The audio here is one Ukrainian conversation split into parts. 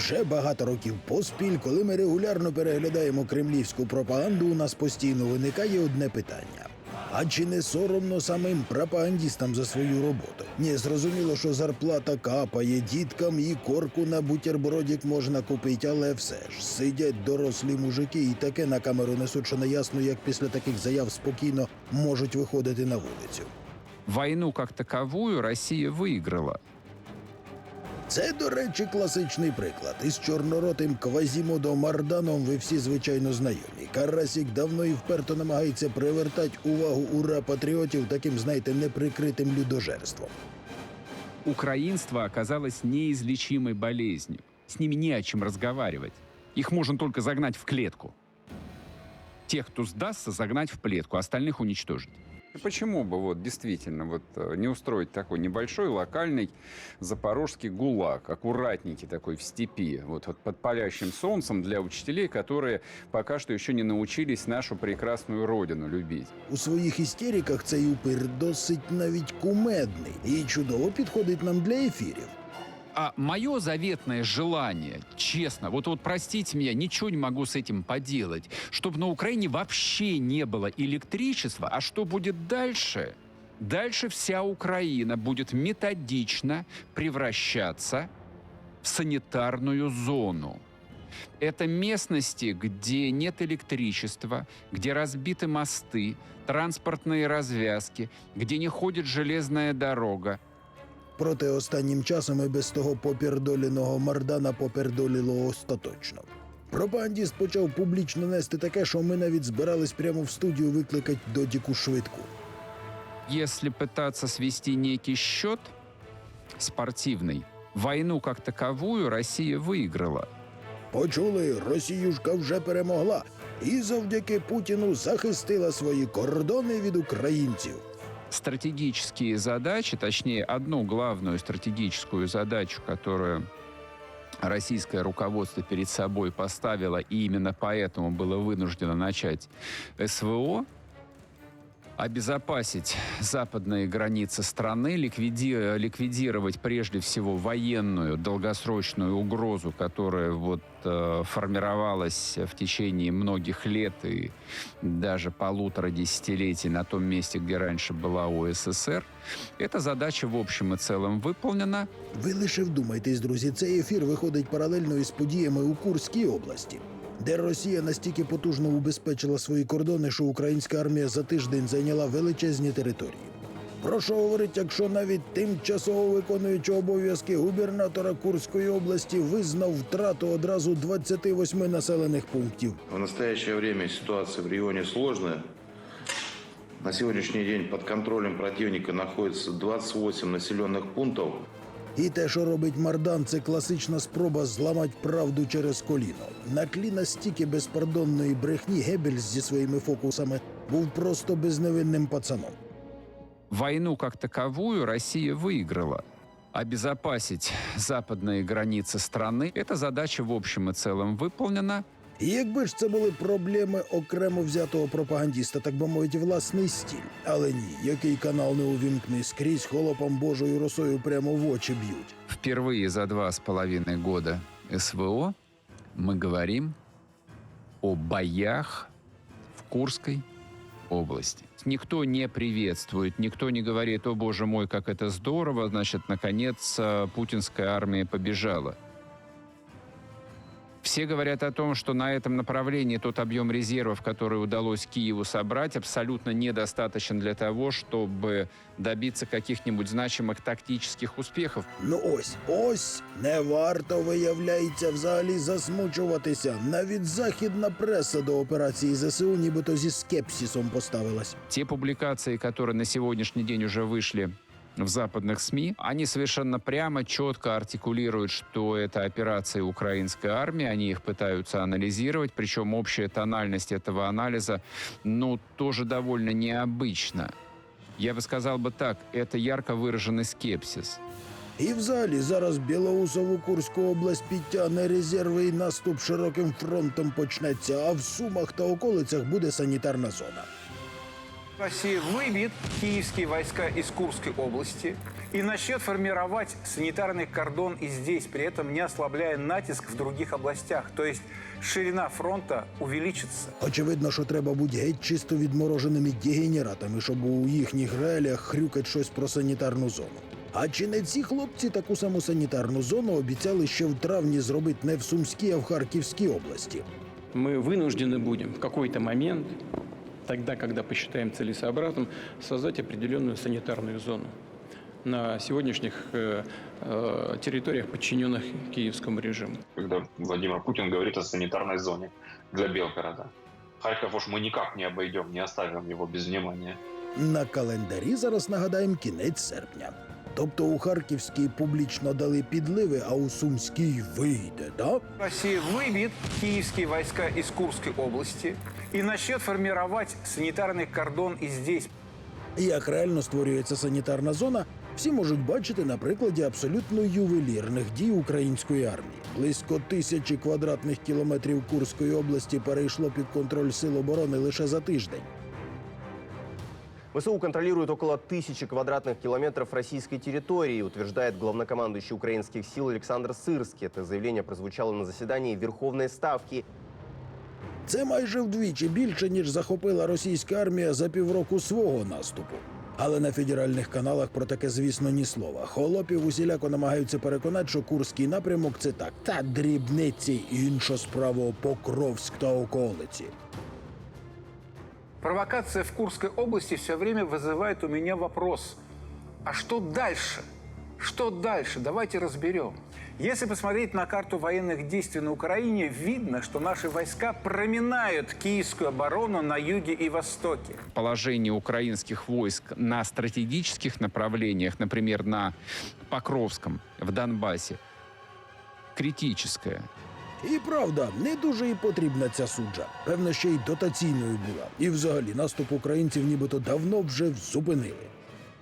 Вже багато років поспіль, коли ми регулярно переглядаємо кремлівську пропаганду, у нас постійно виникає одне питання. А чи не соромно самим пропагандістам за свою роботу? Ні, зрозуміло, що зарплата капає діткам і корку на бутербродік можна купити, але все ж сидять дорослі мужики і таке на камеру несуть, що не ясно, як після таких заяв спокійно можуть виходити на вулицю. Войну как таковую Россия выиграла. Це, до речі, класичний приклад. Із чорноротим Квазімодо Марданом ви всі звичайно знайомі. Карасік давно і вперто намагається привертати увагу ура патріотів таким, знаєте, неприкритим людожерством. Украинство оказалось неизлечимой болезнью. С ними не о чем разговаривать. Их можно только загнать в клетку. Тех, кто сдастся, загнать в клетку, остальных уничтожить. Почему бы вот действительно вот э, не устроить такой небольшой локальный запорожский гулаг, аккуратненький такой в степи, вот, вот под палящим солнцем для учителей, которые пока что еще не научились нашу прекрасную родину любить. У своїх істериках цей упир досить навіть кумедний і чудово підходить нам для ефірів. А мое заветное желание, честно, вот, вот простите меня, ничего не могу с этим поделать, чтобы на Украине вообще не было электричества, а что будет дальше? Дальше вся Украина будет методично превращаться в санитарную зону. Это местности, где нет электричества, где разбиты мосты, транспортные развязки, где не ходит железная дорога, Проте останнім часом і без того попердоліного Мардана попердоліло остаточно. Пропагандіст почав публічно нести таке, що ми навіть збирались прямо в студію викликати додіку швидку. Если пытаться свести некий счет спортивный, войну как таковую Россия выиграла. Почули, Росіюшка вже перемогла і завдяки Путіну захистила свої кордони від українців. Стратегические задачи, точнее, одну главную стратегическую задачу, которую российское руководство перед собой поставило, и именно поэтому было вынуждено начать СВО, обезопасить западные границы страны, ликвиди- ликвидировать прежде всего военную долгосрочную угрозу, которая вот э, формировалась в течение многих лет и даже полутора десятилетий на том месте, где раньше была УССР. Эта задача в общем и целом выполнена. Ви лише вдумайтесь, друзі, цей ефір виходить паралельно із подіями у Курській області, де Росія настільки потужно убезпечила свої кордони, що українська армія за тиждень зайняла величезні території. Про що говорить, якщо навіть тимчасово виконуючи обов'язки губернатора Курської області визнав втрату одразу 28 населених пунктів. В настоящее время ситуация в регионе сложная. На сегодняшний день под контролем противника находится 28 населенных пунктов. І те, що робить Мардан, це класична спроба зламати правду через коліно. На тлі настільки безпардонної брехні Геббельс зі своїми фокусами був просто безневинним пацаном. Войну как таковую Россия выиграла. Обезопасить западные границы страны – эта задача в общем и целом выполнена. І якби ж це були проблеми окремо взятого пропагандіста, так би мовити, власний стіль. Але ні, який канал не увімкни, скрізь холопом Божою росою прямо в очі б'ють. Впервые за два с половиной года СВО мы говорим о боях в Курской области. Никто не приветствует, никто не говорит, о боже мой, как это здорово, значит, наконец э, путинская армия побежала. Все говорят о том, что на этом направлении тот объем резервов, который удалось Киеву собрать, абсолютно недостаточен для того, чтобы добиться каких-нибудь значимых тактических успехов. Ну ось, ось не варто виявляється взагалі засмучуватися. Навіть західна преса до операції ЗСУ нібито зі скепсисом поставилась. Те публикации, которые на сегодняшний день уже вышли в западных СМИ, они совершенно прямо, четко артикулируют, что это операции украинской армии, они их пытаются анализировать, причем общая тональность этого анализа, ну, тоже довольно необычна. Я бы сказал бы так, это ярко выраженный скепсис. І взагалі зараз Білоусову Курську область підтягне резерви і наступ широким фронтом почнеться, а в Сумах та околицях буде санітарна зона. Россия выбьет киевские войска из Курской области и начнет формировать санитарный кордон и здесь, при этом не ослабляя натиск в других областях. То есть ширина фронта увеличится. Очевидно, що треба бути геть чисто відмороженими дегенератами, щоб у їхніх реаліях хрюкать щось про санітарну зону. А чи не ці хлопці таку саму санітарну зону обіцяли ще в травні зробити не в Сумській, а в Харківській області? мы вынуждены будем в какой-то момент, тогда, когда посчитаем целесообразным, создать определенную санитарную зону на сегодняшних э, э, территориях, подчиненных киевскому режиму. когда Владимир Путин говорит о санитарной зоне для Белгорода. Харьков уж мы никак не обойдем, не оставим его без внимания. На календарі зараз нагадаємо кінець серпня. Тобто у Харківській публічно дали підливи, а у Сумській вийде, да? Россия выбьет киевские войска из Курской области и начнет формировать санитарный кордон и здесь. Як реально створюється санітарна зона, всі можуть бачити на прикладі абсолютно ювелірних дій української армії. Близько тисячі квадратних кілометрів Курської області перейшло під контроль сил оборони лише за тиждень. ВСУ контролирует около тысячи квадратных километров российской территории, утверждает главнокомандующий украинских сил Александр Сырский. Это заявление прозвучало на заседании Верховной Ставки. Це майже вдвічі більше, ніж захопила російська армія за півроку свого наступу. Але на федеральних каналах про таке, звісно, ні слова. Холопів усіляко намагаються переконати, що курський напрямок це так. Та дрібниці інша справа Покровськ та околиці. Провокация в Курской области все время вызывает у меня вопрос. А что дальше? Что дальше? Давайте разберем. Если посмотреть на карту военных действий на Украине, видно, что наши войска проминают киевскую оборону на юге и востоке. Положение украинских войск на стратегических направлениях, например, на Покровском, в Донбассе, критическое. І правда, не дуже і потрібна ця суджа. Певно, ще й дотаційною була. І взагалі наступ українців нібито давно вже зупинили.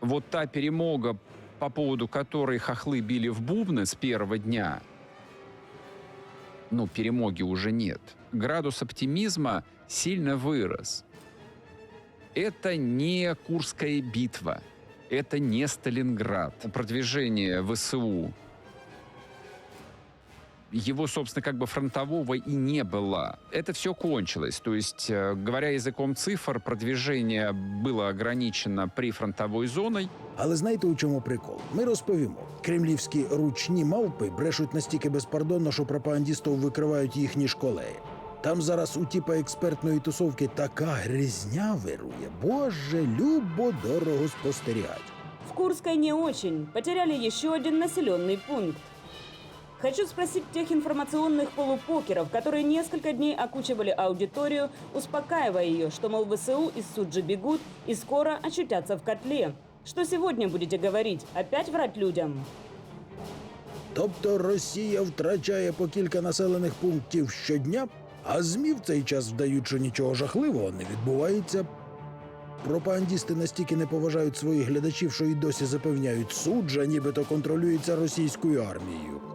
Вот та перемога, по поводу которой хохлы били в бубны с первого дня, ну, перемоги уже нет. Градус оптимизма сильно вырос. Это не Курская битва, это не Сталинград. Продвижение ВСУ, его, собственно, как бы фронтового и не было. Это все кончилось. То есть, э, говоря языком цифр, продвижение было ограничено прифронтовой зоной, Але знаєте, у чому прикол? Ми розповімо. Кремлівські ручні мавпи брешуть настільки безпардонно, що пропагандістів викривають їхні школеї. Там зараз у тіпа експертної тусовки така грізня вирує. Боже, любо дорого спостерігать. В Курской не очень. Потеряли еще один населенный пункт. Хочу спросить тех информационных полупокеров, которые несколько дней окучивали аудиторию, успокаивая ее, что, мол, ВСУ из Суджи бегут и скоро очутятся в котле. Что сегодня будете говорить? Опять врать людям? Тобто Росія втрачає по кілька населених пунктів щодня, а ЗМІ в цей час вдають, що нічого жахливого не відбувається. Пропагандісти настільки не поважають своїх глядачів, що й досі запевняють, суджа нібито контролюється російською армією.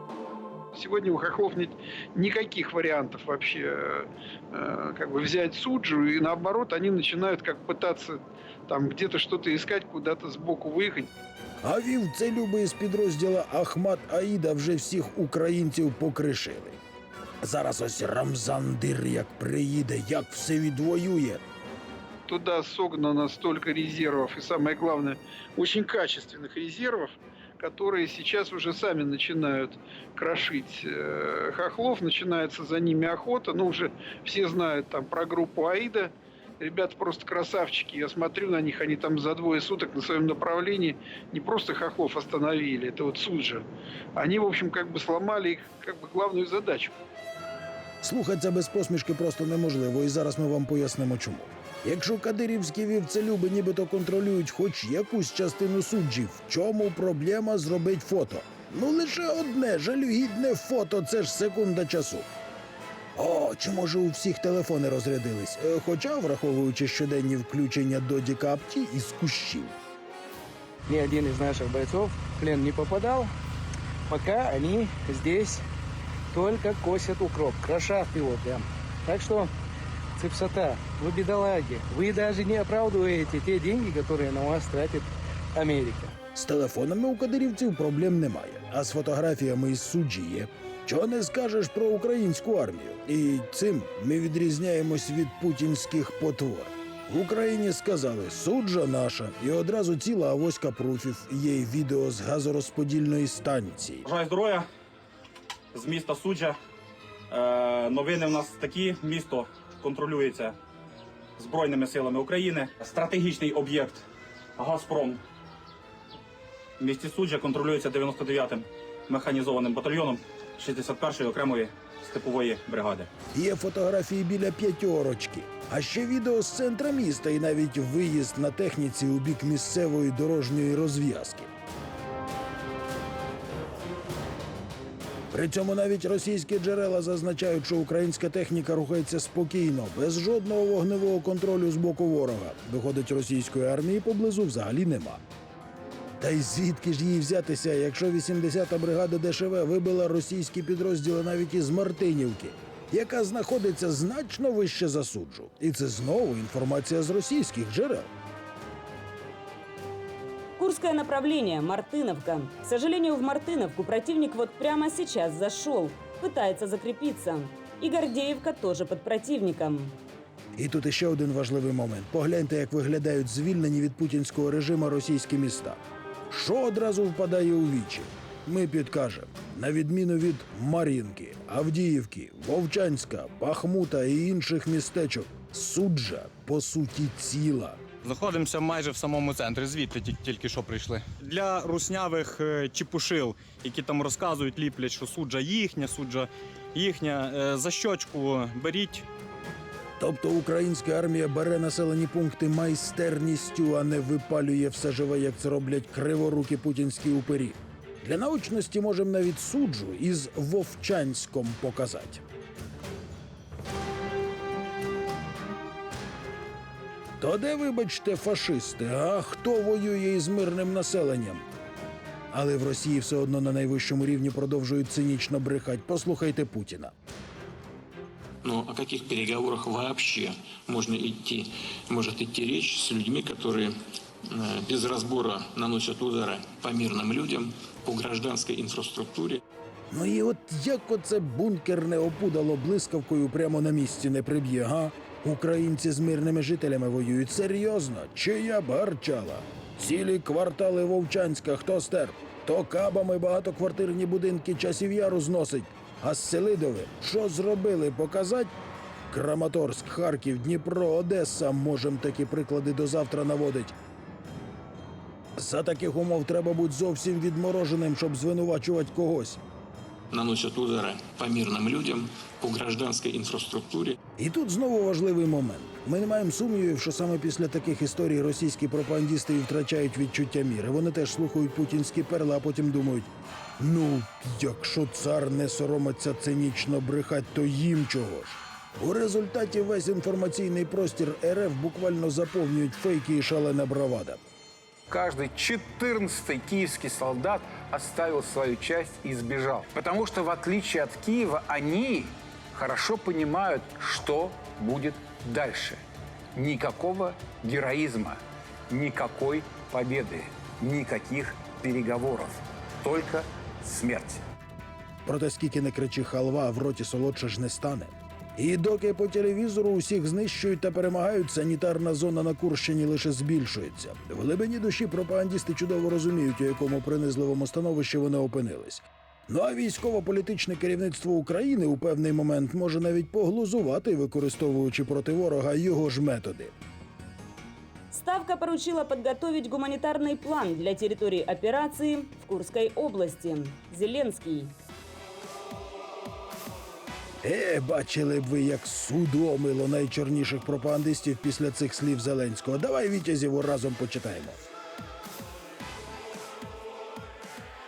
Сегодня у хохлов нет никаких вариантов вообще э, как бы взять суджу, и наоборот они начинают как пытаться там где-то что-то искать, куда-то сбоку выехать. А вівце люби з підрозділа Ахмат Аїда вже всіх українців покришили. Зараз ось Рамзан Дир як приїде, як все відвоює. Туда согнано столько резервов, и самое главное, очень качественных резервов, которые сейчас уже сами начинают крошить э, хохлов, начинается за ними охота, ну уже все знают там про группу Аида, Ребята просто красавчики. Я смотрю на них, они там за двое суток на своем направлении не просто хохлов остановили, это вот Суджа. Они, в общем, как бы сломали их как бы главную задачу. Слухати це без посмішки просто неможливо, і зараз ми вам пояснимо чому. Якщо кадирівські вівцелюби нібито контролюють хоч якусь частину суджі, в чому проблема зробить фото? Ну лише одне жалюгідне фото, це ж секунда часу. О, чи може у всіх телефони розрядились? Е, Хоча, враховуючи щоденні включення додіка апті із кущів. ни один из наших бойцов в плен не попадал, пока они здесь только косят укроп, крошат его прям. Так что цепсота, вы бедолаги. Вы даже не оправдываете те деньги, которые на вас тратит Америка. З телефонами у кадирівців проблем немає, а з фотографіями із суджі є. Чого не скажеш про українську армію? І цим ми відрізняємось від путінських потвор. В Україні сказали суджа наша, і одразу ціла авоська пруфів. Є й відео з газорозподільної станції. Бажаю здоров'я з міста Суджа. Е, новини в нас такі: місто контролюється Збройними силами України. Стратегічний об'єкт Газпром в місті Суджа контролюється 99-м механізованим батальйоном 61-ї окремої степової бригади. Є фотографії біля п'ятьорочки, а ще відео з центра міста і навіть виїзд на техніці у бік місцевої дорожньої розв'язки. При цьому навіть російські джерела зазначають, що українська техніка рухається спокійно, без жодного вогневого контролю з боку ворога. Виходить, російської армії поблизу взагалі нема. Та й звідки ж їй взятися, якщо 80-та бригада ДШВ вибила російські підрозділи навіть із Мартинівки, яка знаходиться значно вище за суджу. І це знову інформація з російських джерел. Курское направление, Мартыновка. К сожалению, в Мартыновку противник вот прямо сейчас зашел, пытается закрепиться. И Гордеевка тоже под противником. І тут іще один важливий момент. Погляньте, як виглядають звільнені від путінського режиму російські міста. Що одразу впадає у вічі? Ми підкажемо. На відміну від Мар'їнки, Авдіївки, Вовчанська, Бахмута і інших містечок, суджа по суті ціла. Знаходимося майже в самому центрі, звідти ті- тільки що прийшли. Для руснявих е, чепушил, які там розказують, ліплять, що суджа їхня, суджа їхня. е, За щочку беріть. Тобто українська армія бере населені пункти майстерністю, а не випалює все живе, як це роблять криворукі путінські упері. Для научності можемо навіть суджу із Вовчанськом показати. То де, вибачте, фашисти, а хто воює із мирним населенням? Але в Росії все одно на найвищому рівні продовжують цинічно брехать. Послухайте Путіна. Но о каких переговорах вообще можно идти, может идти речь с людьми, которые э, без разбора наносят удары по мирным людям, по гражданской инфраструктуре. Ну і от як оце бункерне опудало блискавкою прямо на місці не приб'є, га? Українці з мирними жителями воюють серйозно, чия б гарчала. Цілі квартали Вовчанська хто стер, то кабами багатоквартирні будинки часів яру зносить. А з Селидове що зробили показать? Краматорськ, Харків, Дніпро, Одеса можем такі приклади до завтра наводить. За таких умов треба бути зовсім відмороженим, щоб звинувачувати когось. Наносят удары по мирным людям, по гражданской инфраструктуре. І тут знову важливий момент. Ми не маємо сумнівів, що саме після таких історій російські пропагандісти і втрачають відчуття міри. Вони теж слухають путінські перли, а потім думають: ну, якщо цар не соромиться цинічно брехать, то їм чого ж? У результаті весь інформаційний простір РФ буквально заповнюють фейки і шалена бравада. Каждый четырнадцатый киевский солдат оставил свою часть и сбежал. Потому что, в отличие от Киева, они хорошо понимают, что будет дальше. Никакого героизма, никакой победы, никаких переговоров. Только смерть. Проте скільки не кричи халва, в роті солодше ж не стане. І доки по телевізору усіх знищують та перемагають, санітарна зона на Курщині лише збільшується. В глибині душі пропагандісти чудово розуміють, у якому принизливому становищі вони опинились. Ну а військово-політичне керівництво України у певний момент може навіть поглузувати, використовуючи проти ворога його ж методи. Ставка поручила подготовить гуманитарный план для территории операции в Курской области. Зеленский. Е, бачили б ви, як судомило найчорніших пропагандистів після цих слів Зеленського. Давай Вітязєву разом почитаємо.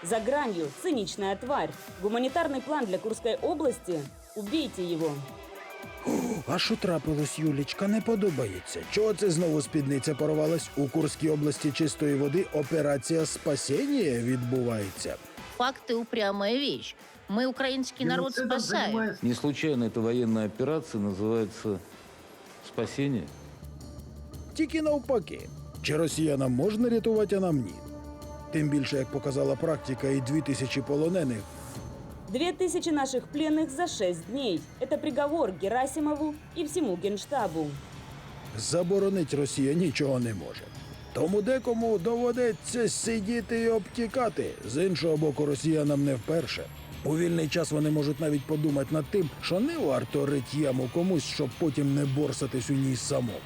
За гранью циничная тварь. Гуманитарный план для Курской области. Убейте его. А що трапилось, Юлічка, не подобається. Чого це знову спідниця порвалась? У Курській області чистої води операція спасіння відбувається. Факты упрямая вещь. Мы украинский народ спасаем. Не случайно эта военная операция называется спасения? Тільки навпаки. Чи росіянам можна рятувати, а нам ні? Тим більше, як показала практика, і дві тисячі полонених Две тысячи наших пленных за шесть дней. Это приговор Герасимову и всему Генштабу. заборонить Росія нічого не може. Тому декому доведеться сидіти і обтікати. З іншого боку, росіянам не вперше. У вільний час вони можуть навіть подумати над тим, що не варто рить яму комусь, щоб потім не борсатись у ній самому.